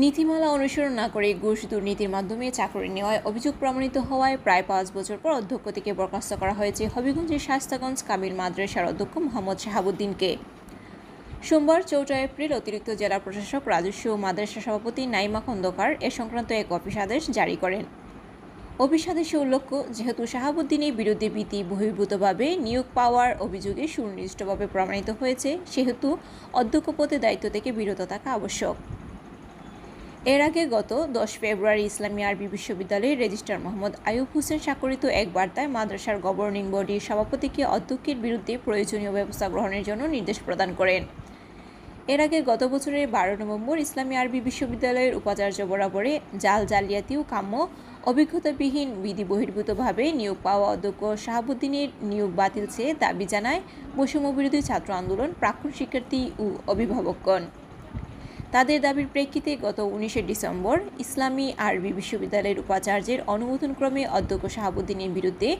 নীতিমালা অনুসরণ না করে ঘুষ দুর্নীতির মাধ্যমে চাকরি নেওয়ায় অভিযোগ প্রমাণিত হওয়ায় প্রায় পাঁচ বছর পর অধ্যক্ষ থেকে বরখাস্ত করা হয়েছে হবিগঞ্জের শাস্তাগঞ্জ কামিল মাদ্রাসার অধ্যক্ষ মোহাম্মদ শাহাবুদ্দিনকে। সোমবার চৌঠা এপ্রিল অতিরিক্ত জেলা প্রশাসক, রাজস্ব ও মাদ্রাসা সভাপতি নাইমা খন্দকার এ সংক্রান্ত এক অফিস আদেশ জারি করেন। অফিস আদেশে উল্লেখ যেহেতু শাহাবুদ্দিনের বিরুদ্ধে ভীতি বহির্ভূতভাবে নিয়োগ পাওয়ার অভিযোগে সুনির্দিষ্টভাবে প্রমাণিত হয়েছে, সেহেতু অধ্যক্ষ পদে দায়িত্ব থেকে বিরত থাকা আবশ্যক। এর আগে গত দশ ফেব্রুয়ারি ইসলামী আরবি বিশ্ববিদ্যালয়ের রেজিস্ট্রার মোহাম্মদ আয়ুব হোসেন স্বাক্ষরিত এক বার্তায় মাদ্রাসার গভর্নিং বডির সভাপতিকে অধ্যক্ষের বিরুদ্ধে প্রয়োজনীয় ব্যবস্থা গ্রহণের জন্য নির্দেশ প্রদান করেন। এর আগে গত বছরের বারো নভেম্বর ইসলামী আরবি বিশ্ববিদ্যালয়ের উপাচার্য বরাবরে জাল জালিয়াতি ও কাম্য অভিজ্ঞতাবিহীন বিধি বহির্ভূতভাবে নিয়োগ পাওয়া অধ্যক্ষ শাহাবুদ্দিনের নিয়োগ বাতিল চেয়ে দাবি জানায় বৈষম্য বিরোধী ছাত্র আন্দোলন, প্রাক্তন শিক্ষার্থী ও অভিভাবকগণ। তাদের দাবির প্রেক্ষিতে গত উনিশে ডিসেম্বর ইসলামী আরবি বিশ্ববিদ্যালয়ের উপাচার্যের অনুমোদনক্রমে অধ্যক্ষ শাহাবুদ্দিনের বিরুদ্ধে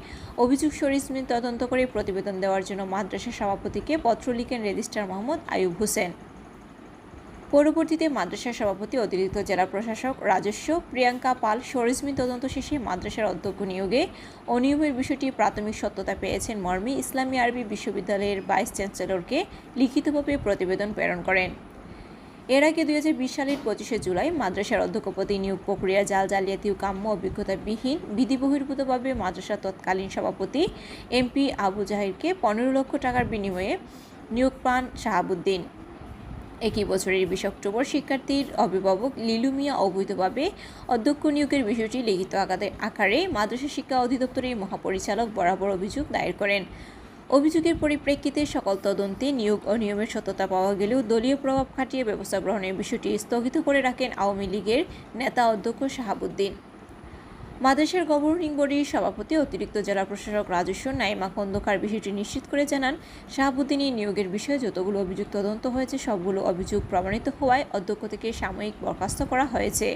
অভিযোগ সরিজমিন তদন্ত করে প্রতিবেদন দেওয়ার জন্য মাদ্রাসা সভাপতিকে পত্র লিখেন রেজিস্ট্রার মোহাম্মদ আয়ুব হোসেন। পরবর্তীতে মাদ্রাসার সভাপতি অতিরিক্ত জেলা প্রশাসক রাজস্ব প্রিয়াঙ্কা পাল সরেজমিন তদন্ত শেষে মাদ্রাসার অধ্যক্ষ নিয়োগে অনিয়মের বিষয়টি প্রাথমিক সত্যতা পেয়েছেন মর্মে ইসলামী আরবি বিশ্ববিদ্যালয়ের ভাইস চ্যান্সেলরকে লিখিতভাবে প্রতিবেদন প্রেরণ করেন। এর আগে দুই হাজার বিশ সালের পঁচিশে জুলাই মাদ্রাসার অধ্যক্ষ পদে নিয়োগ প্রক্রিয়া জাল জালিয়াতি ও কাম্য অভিজ্ঞতাবিহীন বিধি বহির্ভূতভাবে মাদ্রাসার তৎকালীন সভাপতি এমপি আবু জাহিরকে পনেরো লক্ষ টাকার বিনিময়ে নিয়োগ পান শাহাবুদ্দিন। একই বছরের বিশ অক্টোবর শিক্ষার্থীর অভিভাবক লিলু মিয়া অবৈধভাবে অধ্যক্ষ নিয়োগের বিষয়টি লিখিত আকারে মাদ্রাসা শিক্ষা অধিদপ্তরের মহাপরিচালক বরাবর অভিযোগ দায়ের করেন। অভিযোগের পরিপ্রেক্ষিতে সকল তদন্তে নিয়োগ অনিয়মের সত্যতা পাওয়া গেলেও দলীয় প্রভাব খাটিয়ে ব্যবস্থা গ্রহণের বিষয়টি স্থগিত করে রাখেন আওয়ামী লীগের নেতা অধ্যক্ষ শাহাবুদ্দিন। মাদ্রাসার গভর্নিং বডির সভাপতি অতিরিক্ত জেলা প্রশাসক রাজস্ব নাইমা খন্দকার বিষয়টি নিশ্চিত করে জানান শাহাবুদ্দিনের নিয়োগের বিষয়ে যতগুলো অভিযোগ তদন্ত হয়েছে, সবগুলো অভিযোগ প্রমাণিত হওয়ায় অধ্যক্ষ থেকে সাময়িক বরখাস্ত করা হয়েছে।